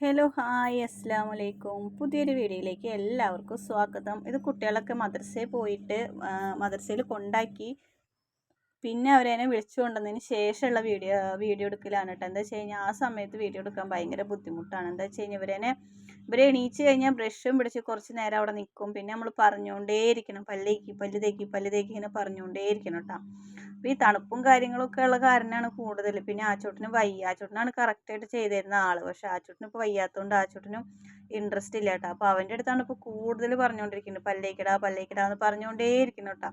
Hello hi അസ്സാം വലൈക്കും പുതിയൊരു വീഡിയോയിലേക്ക് എല്ലാവർക്കും സ്വാഗതം. ഇത് കുട്ടികളൊക്കെ മദ്രസയിൽ പോയിട്ട് മദ്രസയിൽ കൊണ്ടാക്കി. പിന്നെ അവരെന്നെ വിളിച്ചു കൊണ്ടുവന്നതിന് ശേഷമുള്ള വീഡിയോ വീഡിയോ എടുക്കലാണ് കേട്ടോ എന്താ വെച്ച് കഴിഞ്ഞാൽ ആ സമയത്ത് വീഡിയോ എടുക്കാൻ ഭയങ്കര ബുദ്ധിമുട്ടാണ്. എന്താ വെച്ച് കഴിഞ്ഞാൽ ഇവരെന്നെ ഇവരെ എണീച്ച് കഴിഞ്ഞാൽ ബ്രഷും പിടിച്ച് കുറച്ച് നേരം അവിടെ നിൽക്കും പിന്നെ നമ്മൾ പറഞ്ഞുകൊണ്ടേയിരിക്കണം. പല്ലേക്ക് പല്ല് തേക്കി പല്ല് തേക്കി ഇങ്ങനെ പറഞ്ഞുകൊണ്ടേയിരിക്കണം കേട്ടോ ഈ തണുപ്പും കാര്യങ്ങളൊക്കെ ഉള്ള കാരണമാണ് കൂടുതൽ. പിന്നെ ആച്ചോട്ടിന് വയ്യ. ആച്ചോട്ടിനാണ് കറക്റ്റായിട്ട് ചെയ്തിരുന്ന ആൾ. പക്ഷെ ആച്ചോട്ടിന് ഇപ്പോൾ വയ്യാത്തതുകൊണ്ട് ആച്ചോട്ടിനും ഇൻട്രസ്റ്റ് ഇല്ല കേട്ടോ. അപ്പോൾ അവന്റെ അടുത്താണ് ഇപ്പോൾ കൂടുതൽ പറഞ്ഞുകൊണ്ടിരിക്കുന്നത് പല്ലേക്കിടാ പല്ലേക്കിടാ എന്ന് പറഞ്ഞുകൊണ്ടേയിരിക്കുന്നു കേട്ടോ.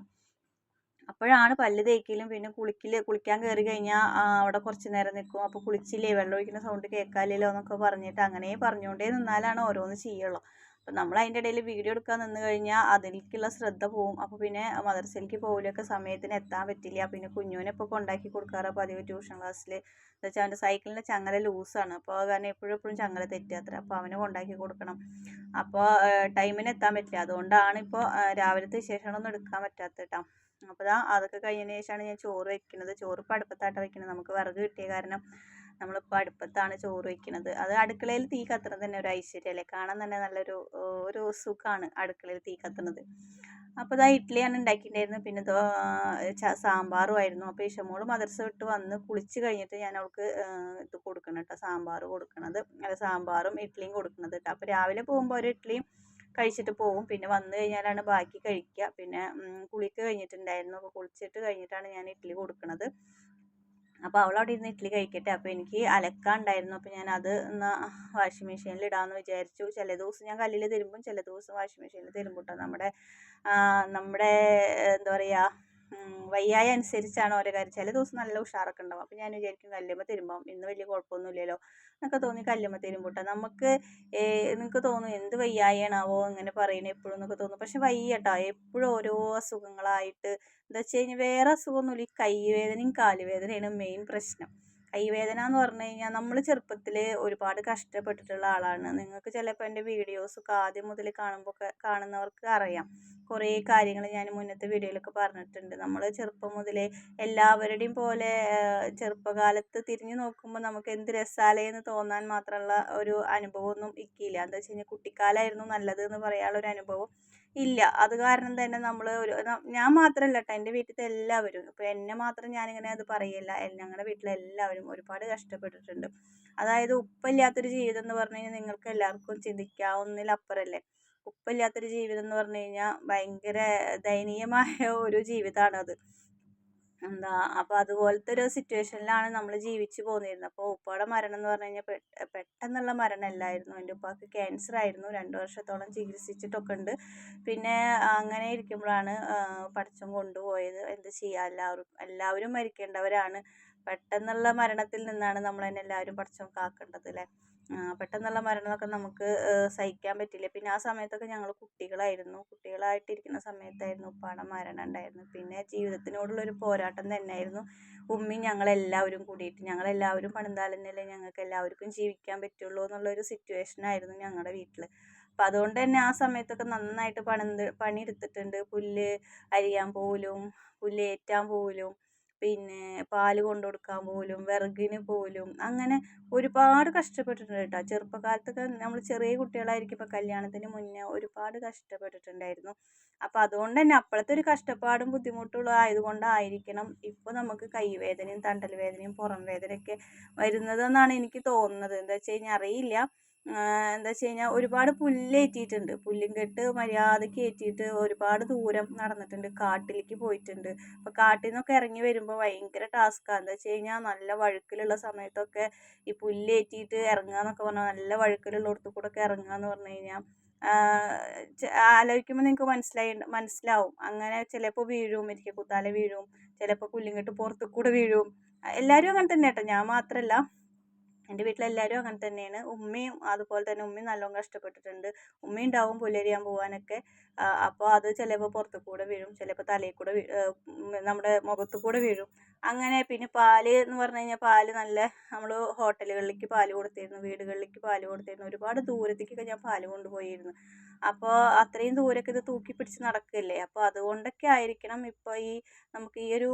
അപ്പോഴാണ് പല്ല് തേക്കലും പിന്നെ കുളിക്കൽ കുളിക്കാൻ കയറി കഴിഞ്ഞാൽ അവിടെ കുറച്ച് നേരം നിൽക്കും അപ്പോൾ കുളിച്ചില്ലേ? വെള്ളം ഒഴിക്കുന്ന സൗണ്ട് കേൾക്കാലില്ലോ എന്നൊക്കെ പറഞ്ഞിട്ട് അങ്ങനെ പറഞ്ഞുകൊണ്ടേ നിന്നാലാണ് ഓരോന്ന് ചെയ്യുള്ളൂ. അപ്പം നമ്മൾ അതിന്റെ ഇടയിൽ വീഡിയോ എടുക്കാൻ നിന്ന് കഴിഞ്ഞാൽ അതിലേക്കുള്ള ശ്രദ്ധ പോവും. അപ്പോൾ പിന്നെ മദർസയിലേക്ക് പോകലൊക്കെ സമയത്തിന് എത്താൻ പറ്റില്ല. പിന്നെ കുഞ്ഞുവിനെ ഇപ്പോൾ കൊണ്ടാക്കി കൊടുക്കാറ്. പതിവ് ട്യൂഷൻ ക്ലാസ്സിൽ വെച്ചാൽ അവന്റെ സൈക്കിളിന്റെ ചങ്ങല ലൂസാണ്. അപ്പോൾ കാരണം എപ്പോഴും എപ്പോഴും ചങ്ങല തെറ്റാത്ര അപ്പോൾ അവനെ കൊണ്ടാക്കി കൊടുക്കണം. അപ്പോൾ ടൈമിന് എത്താൻ പറ്റില്ല. അതുകൊണ്ടാണ് ഇപ്പോൾ രാവിലത്തെ വിശേഷങ്ങളൊന്നും എടുക്കാൻ പറ്റാത്ത കേട്ടോ. അപ്പോൾ അതൊക്കെ കഴിഞ്ഞതിന് ശേഷമാണ് ഞാൻ ചോറ് വെക്കുന്നത് ചോറ് ഇപ്പോൾ അടുപ്പത്താട്ട വെക്കുന്നത് നമുക്ക് വിറക് കിട്ടിയ കാരണം നമ്മളിപ്പോൾ അടുപ്പത്താണ് ചോറ് വയ്ക്കുന്നത് അത് അടുക്കളയിൽ തീ കത്തുന്നത് തന്നെ ഒരു ഐശ്വര്യമല്ലേ കാണാൻ തന്നെ നല്ലൊരു ഒരു സുഖമാണ് അടുക്കളയിൽ തീ കത്തുന്നത് അപ്പോൾ ഇതാ ഇഡ്ഡലിയാണ് ഉണ്ടാക്കിയിട്ടുണ്ടായിരുന്നത് പിന്നെ സാമ്പാറും ആയിരുന്നു. അപ്പോൾ ഇഷമോൾ മദർസ വിട്ട് വന്ന് കുളിച്ച് കഴിഞ്ഞിട്ട് ഞാൻ അവൾക്ക് ഇത് കൊടുക്കണം കേട്ടോ സാമ്പാർ കൊടുക്കണത്. അല്ല സാമ്പാറും ഇഡ്ഡലിയും കൊടുക്കണത് കേട്ടോ അപ്പോൾ രാവിലെ പോകുമ്പോൾ ഒരു ഇഡ്ഡലിയും കഴിച്ചിട്ട് പോകും. പിന്നെ വന്നു കഴിഞ്ഞാലാണ് ബാക്കി കഴിക്കുക പിന്നെ കുളിക്ക് കഴിഞ്ഞിട്ടുണ്ടായിരുന്നു. അപ്പോൾ കുളിച്ചിട്ട് കഴിഞ്ഞിട്ടാണ് ഞാൻ ഇഡ്ഡലി കൊടുക്കുന്നത് അപ്പോൾ അവൾ അവിടെ ഇരുന്ന് ഇഡ്ഡലി കഴിക്കട്ടെ. അപ്പോൾ എനിക്ക് അലക്കാണ്ടായിരുന്നു അപ്പോൾ ഞാൻ അത് ഒന്ന് വാഷിംഗ് മെഷീനിൽ ഇടാമെന്ന് വിചാരിച്ചു. ചില ദിവസം ഞാൻ കല്ലിൽ തരുമ്പം ചില ദിവസം വാഷിംഗ് മെഷീനിൽ തരുമ്പോൾ കേട്ടോ നമ്മുടെ നമ്മുടെ എന്താ പറയുക വയ്യായ അനുസരിച്ചാണ് ഓരോ കാര്യം. ചില ദിവസം നല്ല ഉഷാറൊക്കെ ഉണ്ടാവും. അപ്പോൾ ഞാൻ വിചാരിക്കും കല്ലുമ്മ തരുമ്പം. ഇന്ന് വലിയ കുഴപ്പമൊന്നുമില്ലല്ലോ. എന്നൊക്കെ തോന്നി കല്ലുമ്മ പൊട്ട നമുക്ക് നിങ്ങൾക്ക് തോന്നും എന്ത് വയ്യായണാവോ ഇങ്ങനെ പറയണേ എപ്പോഴും എന്നൊക്കെ തോന്നും. പക്ഷെ വയ്യട്ടോ. എപ്പോഴും ഓരോ അസുഖങ്ങളായിട്ട് എന്താ വെച്ച് കഴിഞ്ഞാൽ വേറെ അസുഖമൊന്നുമില്ല. ഈ കൈവേദനയും കാലുവേദനയാണ് മെയിൻ പ്രശ്നം. കൈവേദന എന്ന് പറഞ്ഞു കഴിഞ്ഞാൽ നമ്മൾ ചെറുപ്പത്തിൽ ഒരുപാട് കഷ്ടപ്പെട്ടിട്ടുള്ള ആളാണ്. നിങ്ങൾക്ക് ചിലപ്പോൾ എന്റെ വീഡിയോസൊക്കെ ആദ്യം മുതൽ കാണുമ്പോൾ കാണുന്നവർക്ക് അറിയാം. കുറേ കാര്യങ്ങൾ ഞാൻ മുന്നത്തെ വീഡിയോയിലൊക്കെ പറഞ്ഞിട്ടുണ്ട്. നമ്മൾ ചെറുപ്പം മുതലേ എല്ലാവരുടെയും പോലെ ചെറുപ്പകാലത്ത് തിരിഞ്ഞു നോക്കുമ്പോൾ നമുക്ക് എന്ത് രസാലയെന്ന് തോന്നാൻ മാത്രമുള്ള ഒരു അനുഭവമൊന്നും ഇക്കിയില്ല എന്താ വെച്ച് കഴിഞ്ഞാൽ കുട്ടിക്കാലമായിരുന്നു നല്ലത് എന്ന് പറയാനുള്ള ഒരു അനുഭവം. ഇല്ല. അത് കാരണം തന്നെ നമ്മൾ ഒരു ഞാൻ മാത്രമല്ല കേട്ടോ എന്റെ വീട്ടിലത്തെ എല്ലാവരും. ഇപ്പോൾ എന്നെ മാത്രം ഞാനിങ്ങനെ അത് പറയില്ല. ഞങ്ങളുടെ വീട്ടിലെ എല്ലാവരും ഒരുപാട് കഷ്ടപ്പെട്ടിട്ടുണ്ട്. അതായത് ഉപ്പില്ലാത്തൊരു ജീവിതം എന്ന് പറഞ്ഞു കഴിഞ്ഞാൽ നിങ്ങൾക്ക് എല്ലാവർക്കും ചിന്തിക്കാവുന്നതിലപ്പുറമല്ലേ ഉപ്പില്ലാത്തൊരു ജീവിതം എന്ന് പറഞ്ഞു കഴിഞ്ഞാൽ ഭയങ്കര ദയനീയമായ ഒരു ജീവിതമാണത് എന്താ അപ്പോൾ അതുപോലത്തെ ഒരു സിറ്റുവേഷനിലാണ് നമ്മൾ ജീവിച്ചു പോന്നിരുന്നത്. അപ്പോൾ ഉപ്പയുടെ മരണം എന്ന് പറഞ്ഞു കഴിഞ്ഞാൽ പെട്ടെന്നുള്ള മരണമല്ലായിരുന്നു. എന്റെ ഉപ്പാക്ക് ക്യാൻസർ ആയിരുന്നു. രണ്ട് വർഷത്തോളം ചികിത്സിച്ചിട്ടൊക്കെ ഉണ്ട്. പിന്നെ അങ്ങനെ ഇരിക്കുമ്പോഴാണ് പഠിച്ചം കൊണ്ടുപോയത്. എന്ത് ചെയ്യുക എല്ലാവരും എല്ലാവരും മരിക്കേണ്ടവരാണ്. പെട്ടെന്നുള്ള മരണത്തിൽ നിന്നാണ് നമ്മൾ തന്നെ എല്ലാവരും പഠിച്ചം കാക്കേണ്ടത് അല്ലേ? പെട്ടെന്നുള്ള മരണമൊക്കെ നമുക്ക് സഹിക്കാൻ പറ്റില്ല? പിന്നെ ആ സമയത്തൊക്കെ ഞങ്ങൾ കുട്ടികളായിരുന്നു. കുട്ടികളായിട്ടിരിക്കുന്ന സമയത്തായിരുന്നു ഉപ്പാടെ മരണം ഉണ്ടായിരുന്നത്. പിന്നെ ജീവിതത്തിനോടുള്ള ഒരു പോരാട്ടം തന്നെയായിരുന്നു ഉമ്മയും ഞങ്ങളെല്ലാവരും കൂടിയിട്ട്. ഞങ്ങളെല്ലാവരും പണിതാലെന്നല്ലേ ഞങ്ങൾക്ക് എല്ലാവർക്കും ജീവിക്കാൻ പറ്റുള്ളൂ എന്നുള്ള ഒരു സിറ്റുവേഷൻ ആയിരുന്നു ഞങ്ങളുടെ വീട്ടിൽ അപ്പം അതുകൊണ്ട് തന്നെ ആ സമയത്തൊക്കെ നന്നായിട്ട് പണി പണിയെടുത്തിട്ടുണ്ട്. പുല്ല് അരിയാൻ പോലും പുല്ല് ഏറ്റാൻ പോലും പിന്നെ പാൽ കൊണ്ടു കൊടുക്കാൻ പോലും വിറകിന് പോലും അങ്ങനെ ഒരുപാട് കഷ്ടപ്പെട്ടിട്ടുണ്ട് കേട്ടോ. ചെറുപ്പകാലത്തൊക്കെ നമ്മൾ ചെറിയ കുട്ടികളായിരിക്കുമ്പോൾ കല്യാണത്തിന് മുന്നേ ഒരുപാട് കഷ്ടപ്പെട്ടിട്ടുണ്ടായിരുന്നു. അപ്പോൾ അതുകൊണ്ട് തന്നെ അപ്പോഴത്തെ ഒരു കഷ്ടപ്പാടും ബുദ്ധിമുട്ടുകളും ആയതുകൊണ്ടായിരിക്കണം ഇപ്പോൾ നമുക്ക് കൈവേദനയും തണ്ടൽ വേദനയും പുറം വേദനയൊക്കെ വരുന്നതെന്നാണ് എനിക്ക് തോന്നുന്നത്. എന്താ വെച്ച് കഴിഞ്ഞാൽ അറിയില്ല. എന്താ വെച്ച് കഴിഞ്ഞാൽ ഒരുപാട് പുല്ലേറ്റിയിട്ടുണ്ട് പുല്ലും കെട്ട് മര്യാദയ്ക്ക് ഏറ്റിയിട്ട് ഒരുപാട് ദൂരം നടന്നിട്ടുണ്ട്. കാട്ടിലേക്ക് പോയിട്ടുണ്ട്. അപ്പോൾ കാട്ടിൽ നിന്നൊക്കെ ഇറങ്ങി വരുമ്പോൾ ഭയങ്കര ടാസ്ക്കാണ് എന്താ വെച്ച് കഴിഞ്ഞാൽ നല്ല വഴുക്കലുള്ള സമയത്തൊക്കെ ഈ പുല്ലേറ്റിയിട്ട് ഇറങ്ങുക എന്നൊക്കെ പറഞ്ഞാൽ നല്ല വഴുക്കലുള്ളിടത്ത് കൂടെ ഒക്കെ ഇറങ്ങുക എന്ന് പറഞ്ഞു കഴിഞ്ഞാൽ ആലോചിക്കുമ്പോൾ നിങ്ങൾക്ക് മനസ്സിലായി മനസ്സിലാവും. അങ്ങനെ ചിലപ്പോൾ വീഴും ഇരിക്കുക കുത്താലെ വീഴും. ചിലപ്പോൾ പുല്ലും കെട്ട് പുറത്തു കൂടെ വീഴും. എല്ലാവരും അങ്ങനെ തന്നെ കേട്ടോ ഞാൻ മാത്രമല്ല എന്റെ വീട്ടിലെല്ലാവരും അങ്ങനെ തന്നെയാണ്. ഉമ്മയും അതുപോലെ തന്നെ ഉമ്മയും നല്ലോണം കഷ്ടപ്പെട്ടിട്ടുണ്ട്. ഉമ്മയും ഉണ്ടാവും പുല്ലരിയാൻ പോകാനൊക്കെ അപ്പോൾ അത് ചിലപ്പോൾ പുറത്തു കൂടെ വീഴും ചിലപ്പോൾ തലയിൽ കൂടെ നമ്മുടെ മുഖത്ത് കൂടെ വീഴും. അങ്ങനെ പിന്നെ പാൽ എന്ന് പറഞ്ഞു കഴിഞ്ഞാൽ പാൽ നല്ല നമ്മൾ ഹോട്ടലുകളിലേക്ക് പാൽ കൊടുത്തിരുന്നു വീടുകളിലേക്ക് പാൽ കൊടുത്തിരുന്നു. ഒരുപാട് ദൂരത്തേക്കൊക്കെ ഞാൻ പാൽ കൊണ്ടുപോയിരുന്നു. അപ്പോൾ അത്രയും ദൂരമൊക്കെ ഇത് തൂക്കി പിടിച്ച് നടക്കില്ലേ? അപ്പോൾ അതുകൊണ്ടൊക്കെ ആയിരിക്കണം ഇപ്പോൾ ഈ നമുക്ക് ഈ ഒരു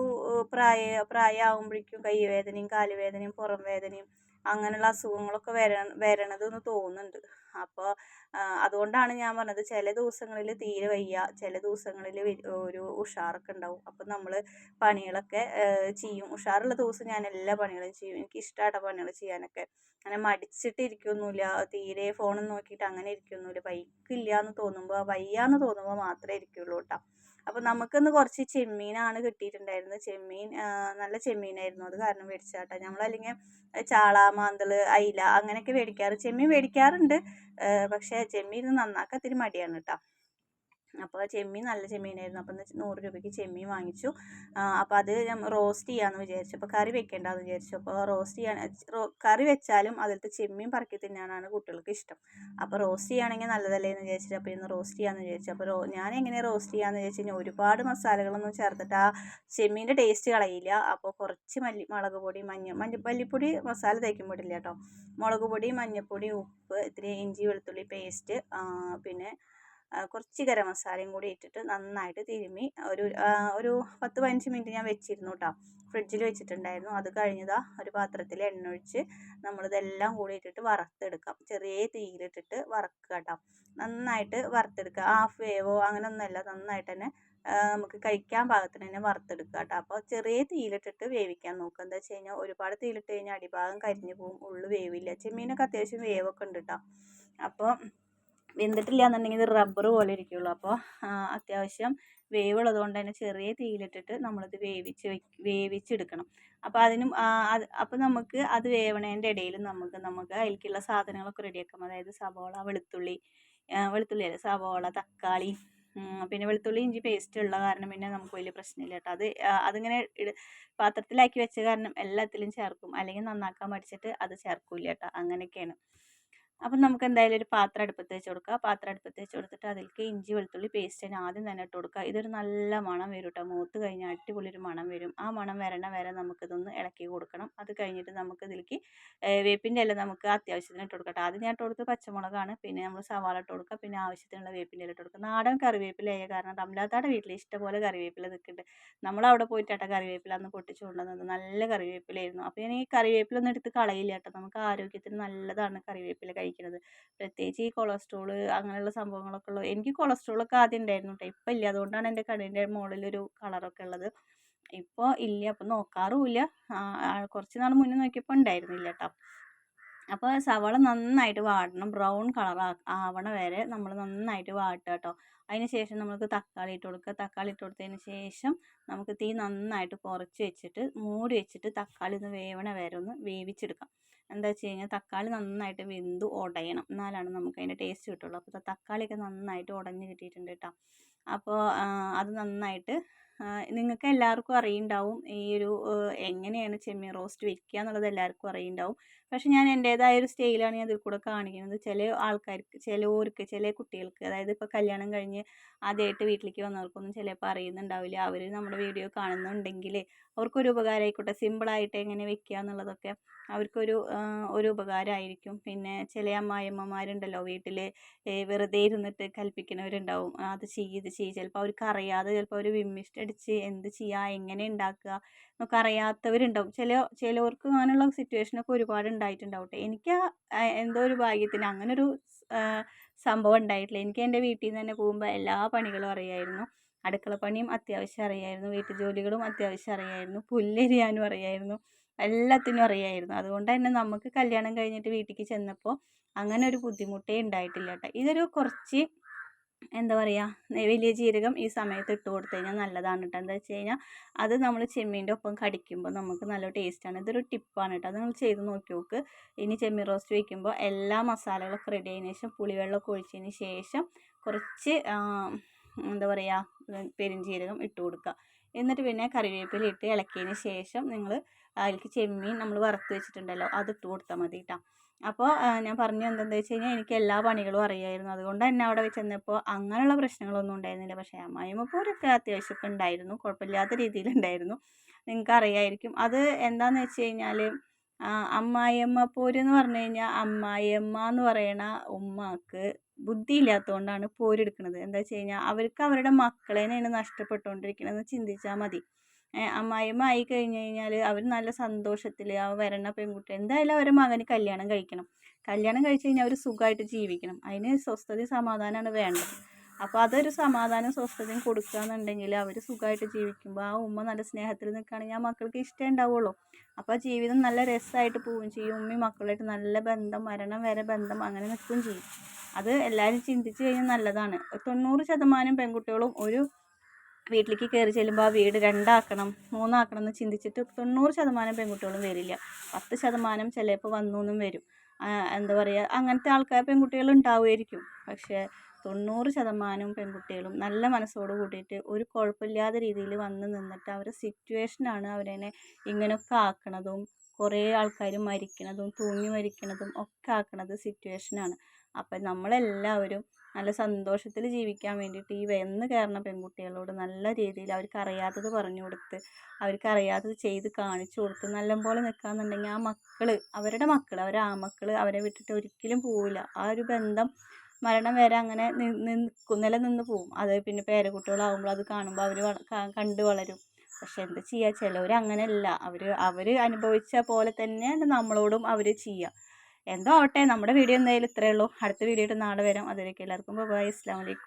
പ്രായ പ്രായമാകുമ്പോഴേക്കും കൈവേദനയും കാലുവേദനയും പുറം വേദനയും അങ്ങനെയുള്ള അസുഖങ്ങളൊക്കെ വര വരണതെന്ന് തോന്നുന്നുണ്ട്. അപ്പോൾ അതുകൊണ്ടാണ് ഞാൻ പറഞ്ഞത് ചില ദിവസങ്ങളിൽ തീരെ വയ്യ ചില ദിവസങ്ങളിൽ ഒരു ഉഷാറൊക്കെ ഉണ്ടാവും. അപ്പം നമ്മൾ പണികളൊക്കെ ചെയ്യും. ഉഷാറുള്ള ദിവസം ഞാൻ എല്ലാ പണികളും ചെയ്യും. എനിക്ക് ഇഷ്ടമാണ് പണികൾ ചെയ്യാനൊക്കെ. അങ്ങനെ മടിച്ചിട്ട് ഇരിക്കൊന്നുമില്ല തീരെ ഫോണും നോക്കിയിട്ട് അങ്ങനെ ഇരിക്കൊന്നുമില്ല വൈക്കില്ല എന്ന് തോന്നുമ്പോൾ വയ്യ എന്ന് തോന്നുമ്പോൾ മാത്രമേ ഇരിക്കുള്ളൂ കേട്ടോ അപ്പോൾ നമുക്കിന്ന് കുറച്ച് ചെമ്മീനാണ് കിട്ടിയിട്ടുണ്ടായിരുന്നത്. ചെമ്മീൻ നല്ല ചെമ്മീനായിരുന്നു. അത് കാരണം മേടിച്ചാട്ടോ നമ്മളല്ലെങ്കിൽ ചാള മാന്തൾ അയില അങ്ങനെയൊക്കെ മേടിക്കാറ്. ചെമ്മീൻ മേടിക്കാറുണ്ട്. പക്ഷേ ചെമ്മീൻ നന്നാക്കാൻ ഇത്തിരി മടിയാണ് കേട്ടോ. അപ്പോൾ ചെമ്മീൻ നല്ല ചെമ്മീനായിരുന്നു. അപ്പോൾ നൂറ് രൂപയ്ക്ക് ചെമ്മീൻ വാങ്ങിച്ചു. അപ്പോൾ അത് റോസ്റ്റ് ചെയ്യാമെന്ന് വിചാരിച്ചു. അപ്പോൾ കറി വെക്കേണ്ടെന്ന് വിചാരിച്ചു. അപ്പോൾ റോസ്റ്റ് ചെയ്യാൻ കറി വെച്ചാലും അതിലത്തെ ചെമ്മീൻ പറക്കി തിന്നാനാണ് കുട്ടികൾക്ക് ഇഷ്ടം. അപ്പോൾ റോസ്റ്റ് ചെയ്യുകയാണെങ്കിൽ നല്ലതല്ലേ എന്ന് വിചാരിച്ചിട്ട് അപ്പോൾ ഇന്ന് റോസ്റ്റ് ചെയ്യാമെന്ന് വിചാരിച്ചു. അപ്പോൾ ഞാൻ എങ്ങനെ റോസ്റ്റ് ചെയ്യാമെന്ന് വിചാരിച്ചു കഴിഞ്ഞാൽ ഒരുപാട് മസാലകളൊന്നും ചേർത്തിട്ട് ആ ചെമ്മീന്റെ ടേസ്റ്റ് കളയില്ല. അപ്പോൾ കുറച്ച് മല്ലി മുളക് പൊടി മഞ്ഞ മഞ്ഞ മല്ലിപ്പൊടി മസാല തേക്കും ഇടില്ല കേട്ടോ. മുളക് പൊടി മഞ്ഞൾപ്പൊടി ഉപ്പ് ഇത്തിരി ഇഞ്ചി വെളുത്തുള്ളി പേസ്റ്റ് പിന്നെ കുറച്ച് ഗരം മസാലയും കൂടി ഇട്ടിട്ട് നന്നായിട്ട് തിരുമ്മി. ഒരു ഒരു പത്ത് പതിനഞ്ച് മിനിറ്റ് ഞാൻ വെച്ചിരുന്നു കേട്ടോ ഫ്രിഡ്ജിൽ വെച്ചിട്ടുണ്ടായിരുന്നു. അത് കഴിഞ്ഞതാ ഒരു പാത്രത്തിൽ എണ്ണ ഒഴിച്ച് നമ്മളിതെല്ലാം കൂടി ഇട്ടിട്ട് വറുത്തെടുക്കാം. ചെറിയ തീയിലിട്ടിട്ട് വറക്കുക കേട്ടോ നന്നായിട്ട് വറുത്തെടുക്കുക. ഹാഫ് വേവോ അങ്ങനെ അങ്ങനെയൊന്നുമല്ല നന്നായിട്ട് തന്നെ നമുക്ക് കഴിക്കാൻ പാകത്തിന് തന്നെ വറുത്തെടുക്കുക കേട്ടോ അപ്പോൾ ചെറിയ തീയിലിട്ടിട്ട് വേവിക്കാൻ നോക്കുക. എന്താ വെച്ച് കഴിഞ്ഞാൽ ഒരുപാട് തീയിലിട്ട് കഴിഞ്ഞാൽ അടിഭാഗം കരിഞ്ഞു പോകും. ഉള്ളു വേവില്ല. ചെമ്മീനൊക്കെ അത്യാവശ്യം വേവൊക്കെ ഉണ്ട് കേട്ടോ അപ്പോൾ വെന്തിട്ടില്ല എന്നുണ്ടെങ്കിൽ ഇത് റബ്ബർ പോലെ ഇരിക്കുള്ളൂ. അപ്പോൾ അത്യാവശ്യം വേവുള്ളത് കൊണ്ട് തന്നെ ചെറിയ തീയിലിട്ടിട്ട് നമ്മളിത് വേവിച്ച് വേവിച്ചെടുക്കണം. അപ്പോൾ അതിനും അപ്പോൾ നമുക്ക് അത് വേവണേന്റെ ഇടയിൽ നമുക്ക് നമുക്ക് അതിലേക്കുള്ള സാധനങ്ങളൊക്കെ റെഡിയാക്കാം അതായത് സവോള വെളുത്തുള്ളി വെളുത്തുള്ളി അല്ല? സവോള തക്കാളി പിന്നെ വെളുത്തുള്ളി ഇഞ്ചി പേസ്റ്റ് ഉള്ള കാരണം പിന്നെ നമുക്ക് വലിയ പ്രശ്നമില്ല കേട്ടോ. അത് അതിങ്ങനെ പാത്രത്തിലാക്കി വെച്ച കാരണം എല്ലാത്തിലും ചേർക്കും. അല്ലെങ്കിൽ നന്നാക്കാൻ പഠിച്ചിട്ട് അത് ചേർക്കില്ല കേട്ടോ. അങ്ങനെയൊക്കെയാണ്. അപ്പം നമുക്ക് എന്തായാലും ഒരു പാത്രം അടുപ്പത്ത് വെച്ച് കൊടുക്കുക. പാത്രം അടുപ്പത്ത് വെച്ച് കൊടുത്തിട്ട് അതിലേക്ക് ഇഞ്ചി വെളുത്തുള്ളി പേസ്റ്റ് തന്നെ ആദ്യം തന്നെ ഇട്ട് കൊടുക്കുക. ഇതൊരു നല്ല മണം വരും കേട്ടോ മൂത്ത് കഴിഞ്ഞാൽ അടിപൊളി ഒരു മണം വരും. ആ മണം വരണ വരെ നമുക്കിതൊന്ന് ഇളക്കി കൊടുക്കണം. അത് കഴിഞ്ഞിട്ട് നമുക്ക് ഇതിലേക്ക് വേപ്പിന്റെ ഇല നമുക്ക് അത്യാവശ്യത്തിന് ഇട്ട് കൊടുക്കട്ടെ ആദ്യം ഞാൻ ഇട്ട് കൊടുത്ത് പച്ചമുളകാണ്. പിന്നെ നമ്മൾ സവാള ഇട്ട് കൊടുക്കുക. പിന്നെ ആവശ്യത്തിനുള്ള വേപ്പിന്റെ ഇല ഇട്ട് കൊടുക്കുക. നാടൻ കറിവേപ്പിലയായ കാരണം തമിഴ്നാട്ടാടെ വീട്ടിൽ ഇഷ്ടംപോലെ കറിവേപ്പില നിൽക്കുന്നുണ്ട്. നമ്മളവിടെ പോയിട്ടാണ് കറിവേപ്പില അന്ന് പൊട്ടിച്ചു കൊണ്ടുവന്നത്. നല്ല കറിവേപ്പിലായിരുന്നു അപ്പോൾ ഞാൻ ഈ കറിവേപ്പില ഒന്നും എടുത്ത് കളയില്ല കേട്ടോ നമുക്ക് ആരോഗ്യത്തിന് നല്ലതാണ് കറിവേപ്പില കഴിക്കുന്നത്. പ്രത്യേകിച്ച് ഈ കൊളസ്ട്രോൾ അങ്ങനെയുള്ള സംഭവങ്ങളൊക്കെ ഉള്ളത് എനിക്ക് കൊളസ്ട്രോളൊക്കെ ആദ്യം ഉണ്ടായിരുന്നു കേട്ടോ. ഇപ്പം ഇല്ല. അതുകൊണ്ടാണ് എന്റെ കണ്ണിന്റെ മുകളിലൊരു കളറൊക്കെ ഉള്ളത്. ഇപ്പോൾ ഇല്ല. അപ്പം നോക്കാറുമില്ല കുറച്ച് നാൾ മുന്നേ നോക്കിയപ്പോൾ ഉണ്ടായിരുന്നില്ല കേട്ടോ. അപ്പോൾ സവാള നന്നായിട്ട് വാടണം. ബ്രൗൺ കളർ ആവണ വരെ നമ്മൾ നന്നായിട്ട് വാട്ടുക കേട്ടോ അതിന് ശേഷം നമുക്ക് തക്കാളി ഇട്ട് കൊടുക്കുക. തക്കാളി ഇട്ട് കൊടുത്തതിന് ശേഷം നമുക്ക് തീ നന്നായിട്ട് കുറച്ച് വെച്ചിട്ട് മൂടി വെച്ചിട്ട് തക്കാളി ഒന്ന് വേവണ വരെ ഒന്ന് വേവിച്ചെടുക്കാം. എന്താ വെച്ച് കഴിഞ്ഞാൽ തക്കാളി നന്നായിട്ട് വെന്ത് ഉടയണം. എന്നാലാണ് നമുക്ക് അതിന്റെ ടേസ്റ്റ് കിട്ടുള്ളൂ. അപ്പോൾ തക്കാളിയൊക്കെ നന്നായിട്ട് ഉടഞ്ഞ് കിട്ടിയിട്ടുണ്ട് കേട്ടോ അപ്പോൾ അത് നന്നായിട്ട് നിങ്ങൾക്ക് എല്ലാവർക്കും അറിയുണ്ടാവും. ഈ ഒരു എങ്ങനെയാണ് ചെമ്മീൻ റോസ്റ്റ് വെക്കുക എന്നുള്ളത് എല്ലാവർക്കും അറിയുണ്ടാവും. പക്ഷെ ഞാൻ എന്റേതായ ഒരു സ്റ്റൈലാണ് ഞാൻ ഇതിൽ കൂടെ കാണിക്കുന്നത്. ചില ആൾക്കാർക്ക് ചിലവർക്ക് ചില കുട്ടികൾക്ക്. അതായത് ഇപ്പോൾ കല്യാണം കഴിഞ്ഞ് ആദ്യമായിട്ട് വീട്ടിലേക്ക് വന്നവർക്കൊന്നും ചിലപ്പോൾ അറിയുന്നുണ്ടാവില്ല. അവർ നമ്മുടെ വീഡിയോ കാണുന്നുണ്ടെങ്കിൽ അവർക്കൊരു ഉപകാരമായിക്കോട്ടെ സിമ്പിളായിട്ട് എങ്ങനെ വെക്കുക എന്നുള്ളതൊക്കെ അവർക്കൊരു ഒരു ഉപകാരമായിരിക്കും പിന്നെ ചില അമ്മായിയമ്മമാരുണ്ടല്ലോ വീട്ടിൽ വെറുതെ ഇരുന്നിട്ട് കൽപ്പിക്കുന്നവരുണ്ടാവും അത് ചെയ്യ് ഇത് ചെയ്യ്. ചിലപ്പോൾ അവർക്ക് അറിയാതെ ചിലപ്പോൾ അവർ വിമ്മിഷ്ടടിച്ച് എന്ത് ചെയ്യുക എങ്ങനെ ഉണ്ടാക്കുക എന്നൊക്കെ അറിയാത്തവരുണ്ടാവും ചില ചിലവർക്ക് അങ്ങനെയുള്ള സിറ്റുവേഷനൊക്കെ ഒരുപാട് ഉണ്ടായിട്ടുണ്ടാവും എനിക്ക് എന്തോ ഒരു ഭാഗ്യത്തിന് അങ്ങനൊരു സംഭവം ഉണ്ടായിട്ടില്ല. എനിക്ക് എന്റെ വീട്ടിൽ നിന്ന് തന്നെ പോകുമ്പോൾ എല്ലാ പണികളും അറിയായിരുന്നു. അടുക്കളപ്പണിയും അത്യാവശ്യം അറിയായിരുന്നു. വീട്ടു ജോലികളും അത്യാവശ്യം അറിയായിരുന്നു. പുല്ലരിയാനും അറിയായിരുന്നു. എല്ലാത്തിനും അറിയായിരുന്നു. അതുകൊണ്ട് തന്നെ നമുക്ക് കല്യാണം കഴിഞ്ഞിട്ട് വീട്ടിലേക്ക് ചെന്നപ്പോൾ അങ്ങനെ ഒരു ബുദ്ധിമുട്ടേ ഉണ്ടായിട്ടില്ല കേട്ടോ. ഇതൊരു കുറച്ച് എന്താ പറയുക വലിയ ജീരകം ഈ സമയത്ത് ഇട്ട് കൊടുത്തു കഴിഞ്ഞാൽ നല്ലതാണ് കേട്ടോ എന്താ വെച്ച് കഴിഞ്ഞാൽ അത് നമ്മൾ ചെമ്മീന്റെ ഒപ്പം കടിക്കുമ്പോൾ നമുക്ക് നല്ല ടേസ്റ്റാണ്. ഇതൊരു ടിപ്പാണ് കേട്ടോ അത് നിങ്ങൾ ചെയ്ത് നോക്കി നോക്ക്. ഇനി ചെമ്മീൻ റോസ്റ്റ് വയ്ക്കുമ്പോൾ എല്ലാ മസാലകളൊക്കെ റെഡി ആയതിനു ശേഷം പുളിവെള്ളമൊക്കെ ഒഴിച്ചതിന് ശേഷം കുറച്ച് എന്താ പറയുക പെരുംജീരകം ഇട്ട് കൊടുക്കുക. എന്നിട്ട് പിന്നെ കറിവേപ്പില ഇട്ട് ഇളക്കിയതിന് ശേഷം നിങ്ങൾ അതിലേക്ക് ചെമ്മീൻ നമ്മൾ വറുത്ത് വെച്ചിട്ടുണ്ടല്ലോ അത് കൊടുത്താൽ മതി കേട്ടോ അപ്പോൾ ഞാൻ പറഞ്ഞു എന്താണെന്ന് വെച്ച് കഴിഞ്ഞാൽ എനിക്ക് എല്ലാ പണികളും അറിയായിരുന്നു. അതുകൊണ്ട് തന്നെ അവിടെ ചെന്നപ്പോൾ അങ്ങനെയുള്ള പ്രശ്നങ്ങളൊന്നും ഉണ്ടായിരുന്നില്ല. പക്ഷേ അമ്മായിമ്മപ്പോരൊക്കെ അത്യാവശ്യമൊക്കെ ഉണ്ടായിരുന്നു. കുഴപ്പമില്ലാത്ത രീതിയിലുണ്ടായിരുന്നു നിങ്ങൾക്ക് അറിയായിരിക്കും. അത് എന്താന്ന് വെച്ച് കഴിഞ്ഞാൽ അമ്മായിയമ്മ പോര് എന്ന് പറഞ്ഞു കഴിഞ്ഞാൽ അമ്മായിയമ്മ എന്ന് പറയണ ഉമ്മക്ക് ബുദ്ധി ഇല്ലാത്തതുകൊണ്ടാണ് പോരെടുക്കുന്നത് എന്താ വെച്ച് കഴിഞ്ഞാൽ അവർക്ക് അവരുടെ മക്കളേനെയാണ് നഷ്ടപ്പെട്ടുകൊണ്ടിരിക്കണതെന്ന് ചിന്തിച്ചാൽ മതി. അമ്മായിയമ്മ ആയി കഴിഞ്ഞ് കഴിഞ്ഞാൽ അവർ നല്ല സന്തോഷത്തിൽ ആ വരണ പെൺകുട്ടി എന്തായാലും അവരെ മകന് കല്യാണം കഴിക്കണം. കല്യാണം കഴിച്ച് കഴിഞ്ഞാൽ അവർ സുഖമായിട്ട് ജീവിക്കണം. അതിന് സ്വസ്ഥതയും സമാധാനമാണ് വേണ്ടത്. അപ്പോൾ അതൊരു സമാധാനം സ്വസ്ഥതയും കൊടുക്കുക എന്നുണ്ടെങ്കിൽ അവർ സുഖമായിട്ട് ജീവിക്കുമ്പോൾ ആ ഉമ്മ നല്ല സ്നേഹത്തിൽ നിൽക്കുകയാണെങ്കിൽ ആ മക്കൾക്ക് ഇഷ്ടം ഉണ്ടാവുള്ളൂ. അപ്പോൾ ജീവിതം നല്ല രസമായിട്ട് പോവുകയും ചെയ്യും. ഉമ്മയും മക്കളായിട്ട് നല്ല ബന്ധം മരണം വരെ ബന്ധം അങ്ങനെ നിൽക്കുകയും ചെയ്യും. അത് എല്ലാവരും ചിന്തിച്ച് കഴിഞ്ഞാൽ നല്ലതാണ്. തൊണ്ണൂറ് ശതമാനം പെൺകുട്ടികളും ഒരു വീട്ടിലേക്ക് കയറി ചെല്ലുമ്പോൾ ആ വീട് രണ്ടാക്കണം മൂന്നാക്കണം എന്ന് ചിന്തിച്ചിട്ട് തൊണ്ണൂറ് ശതമാനം പെൺകുട്ടികളും വരില്ല. പത്ത് ശതമാനം ചിലപ്പോൾ വന്നു എന്നും വരും എന്താ പറയുക അങ്ങനത്തെ ആൾക്കാർ പെൺകുട്ടികൾ ഉണ്ടാവുമായിരിക്കും പക്ഷേ തൊണ്ണൂറ് ശതമാനം പെൺകുട്ടികളും നല്ല മനസ്സോട് കൂടിയിട്ട് ഒരു കുഴപ്പമില്ലാത്ത രീതിയിൽ വന്ന് നിന്നിട്ട് അവരുടെ സിറ്റുവേഷനാണ് അവരെന്നെ ഇങ്ങനെയൊക്കെ ആക്കണതും കുറേ ആൾക്കാർ മരിക്കണതും തൂങ്ങി മരിക്കണതും ഒക്കെ ആക്കണത് സിറ്റുവേഷനാണ് അപ്പം നമ്മളെല്ലാവരും നല്ല സന്തോഷത്തിൽ ജീവിക്കാൻ വേണ്ടിയിട്ട് ഈ വന്ന് കയറുന്ന പെൺകുട്ടികളോട് നല്ല രീതിയിൽ അവർക്ക് അറിയാത്തത് പറഞ്ഞു കൊടുത്ത് അവർക്ക് അറിയാത്തത് ചെയ്ത് കാണിച്ചു കൊടുത്ത് നല്ലപോലെ നിൽക്കാന്നുണ്ടെങ്കിൽ ആ മക്കൾ അവരുടെ മക്കൾ അവരെ ആ മക്കൾ അവരെ വിട്ടിട്ട് ഒരിക്കലും പോവില്ല. ആ ഒരു ബന്ധം മരണം വരെ അങ്ങനെ നിൽക്കും നിലനിന്ന് പോവും. അത് പിന്നെ പേരക്കുട്ടികളാവുമ്പോൾ അത് കാണുമ്പോൾ അവർ കണ്ട് വളരും. പക്ഷെ എന്ത് ചെയ്യുക ചിലവർ അങ്ങനെയല്ല. അവർ അവർ അനുഭവിച്ച പോലെ തന്നെയാണ് നമ്മളോടും അവർ ചെയ്യുക. എന്തോ ആവട്ടെ നമ്മുടെ വീഡിയോ എന്തായാലും ഇത്രയേ ഉള്ളൂ. അടുത്ത വീഡിയോ ആയിട്ട് നാളെ വരാം. അതുവരേക്കും എല്ലാവർക്കും ബൈ അസ്സാം വലൈക്കും